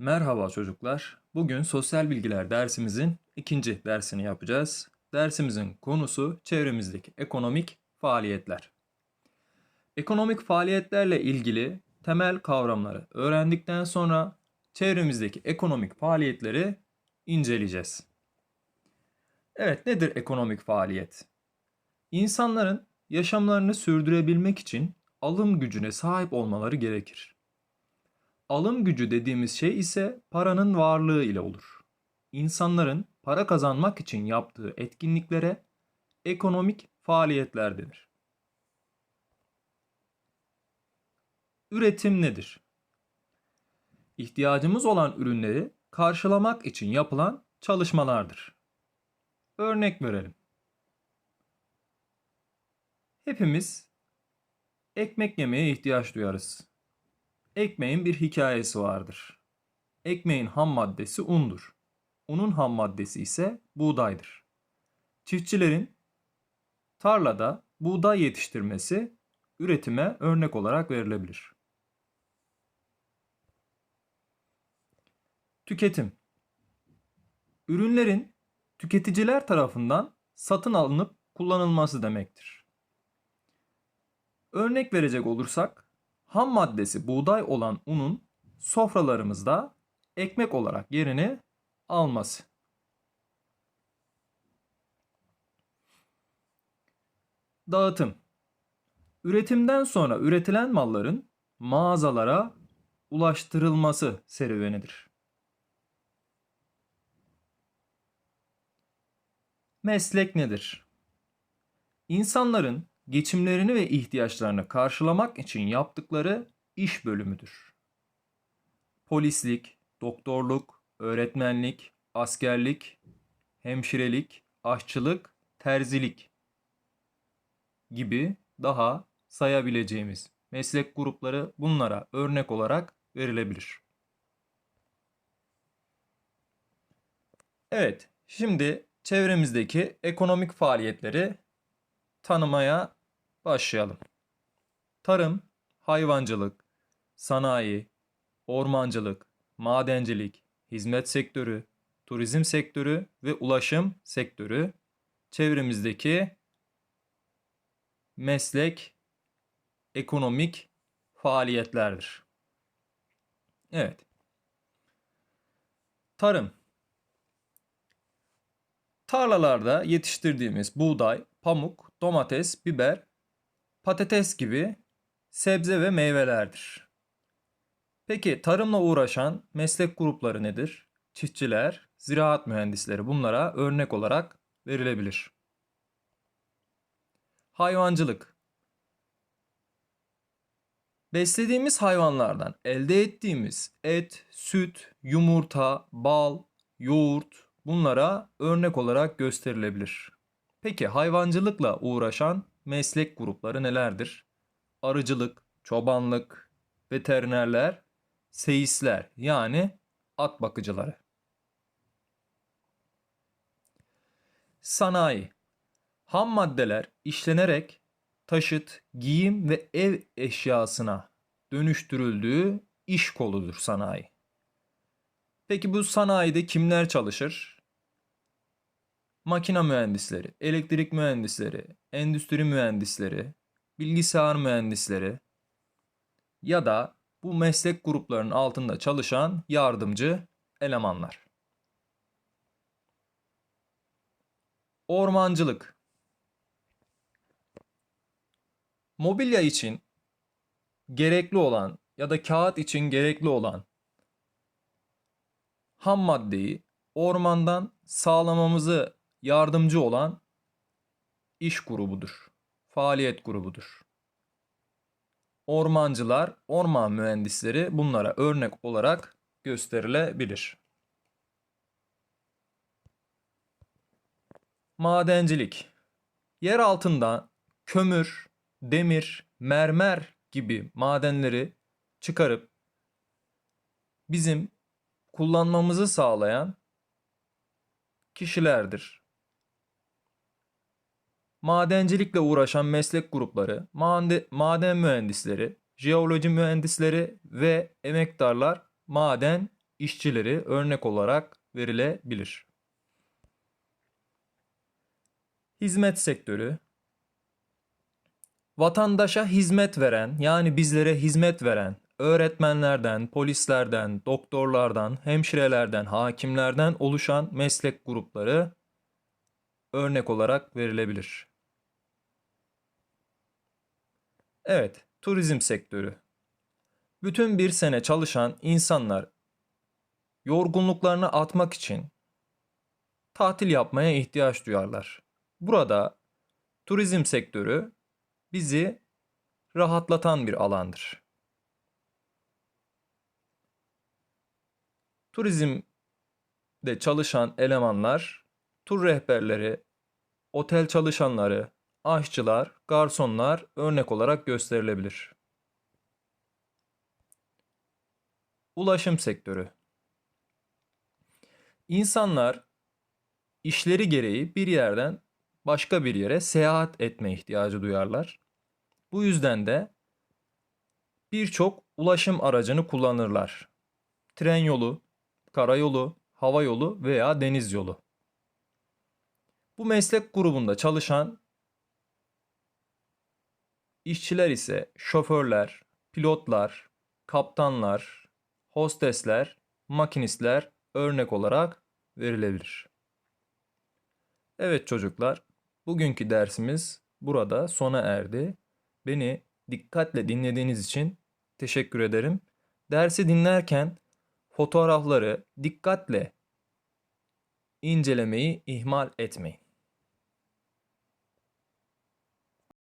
Merhaba çocuklar. Bugün sosyal bilgiler dersimizin ikinci dersini yapacağız. Dersimizin konusu çevremizdeki ekonomik faaliyetler. Ekonomik faaliyetlerle ilgili temel kavramları öğrendikten sonra çevremizdeki ekonomik faaliyetleri inceleyeceğiz. Evet, nedir ekonomik faaliyet? İnsanların yaşamlarını sürdürebilmek için alım gücüne sahip olmaları gerekir. Alım gücü dediğimiz şey ise paranın varlığı ile olur. İnsanların para kazanmak için yaptığı etkinliklere ekonomik faaliyetler denir. Üretim nedir? İhtiyacımız olan ürünleri karşılamak için yapılan çalışmalardır. Örnek verelim. Hepimiz ekmek yemeye ihtiyaç duyarız. Ekmeğin bir hikayesi vardır. Ekmeğin ham maddesi undur. Unun ham maddesi ise buğdaydır. Çiftçilerin tarlada buğday yetiştirmesi üretime örnek olarak verilebilir. Tüketim Ürünlerin tüketiciler tarafından satın alınıp kullanılması demektir. Örnek verecek olursak, ham maddesi buğday olan unun sofralarımızda ekmek olarak yerini alması. Dağıtım Üretimden sonra üretilen malların mağazalara ulaştırılması serüvenidir. Meslek nedir? İnsanların geçimlerini ve ihtiyaçlarını karşılamak için yaptıkları iş bölümüdür. Polislik, doktorluk, öğretmenlik, askerlik, hemşirelik, aşçılık, terzilik gibi daha sayabileceğimiz meslek grupları bunlara örnek olarak verilebilir. Evet, şimdi çevremizdeki ekonomik faaliyetleri tanımaya başlayalım. Tarım, hayvancılık, sanayi, ormancılık, madencilik, hizmet sektörü, turizm sektörü ve ulaşım sektörü çevremizdeki meslek, ekonomik faaliyetlerdir. Evet. Tarım. Tarlalarda yetiştirdiğimiz buğday, pamuk, domates, biber, patates gibi sebze ve meyvelerdir. Peki tarımla uğraşan meslek grupları nedir? Çiftçiler, ziraat mühendisleri bunlara örnek olarak verilebilir. Hayvancılık Beslediğimiz hayvanlardan elde ettiğimiz et, süt, yumurta, bal, yoğurt bunlara örnek olarak gösterilebilir. Peki hayvancılıkla uğraşan meslek grupları nelerdir? Arıcılık, çobanlık, veterinerler, seyisler yani at bakıcıları. Sanayi Ham maddeler işlenerek taşıt, giyim ve ev eşyasına dönüştürüldüğü iş koludur sanayi. Peki bu sanayide kimler çalışır? Makine mühendisleri, elektrik mühendisleri, endüstri mühendisleri, bilgisayar mühendisleri ya da bu meslek gruplarının altında çalışan yardımcı elemanlar. Ormancılık Mobilya için gerekli olan ya da kağıt için gerekli olan ham maddeyi ormandan sağlamamızı yardımcı olan iş grubudur. Faaliyet grubudur. Ormancılar, orman mühendisleri bunlara örnek olarak gösterilebilir. Madencilik Yer altında kömür, demir, mermer gibi madenleri çıkarıp bizim kullanmamızı sağlayan kişilerdir madencilikle uğraşan meslek grupları, maden mühendisleri, jeoloji mühendisleri ve emektarlar maden işçileri örnek olarak verilebilir. Hizmet sektörü vatandaşa hizmet veren yani bizlere hizmet veren öğretmenlerden, polislerden, doktorlardan, hemşirelerden, hakimlerden oluşan meslek grupları örnek olarak verilebilir. Evet, turizm sektörü. Bütün bir sene çalışan insanlar yorgunluklarını atmak için tatil yapmaya ihtiyaç duyarlar. Burada turizm sektörü bizi rahatlatan bir alandır. Turizmde çalışan elemanlar, tur rehberleri, otel çalışanları, aşçılar, garsonlar örnek olarak gösterilebilir. Ulaşım sektörü. İnsanlar işleri gereği bir yerden başka bir yere seyahat etme ihtiyacı duyarlar. Bu yüzden de birçok ulaşım aracını kullanırlar. Tren yolu, karayolu, hava yolu veya deniz yolu. Bu meslek grubunda çalışan işçiler ise şoförler, pilotlar, kaptanlar, hostesler, makinistler örnek olarak verilebilir. Evet çocuklar, bugünkü dersimiz burada sona erdi. Beni dikkatle dinlediğiniz için teşekkür ederim. Dersi dinlerken fotoğrafları dikkatle incelemeyi ihmal etmeyin.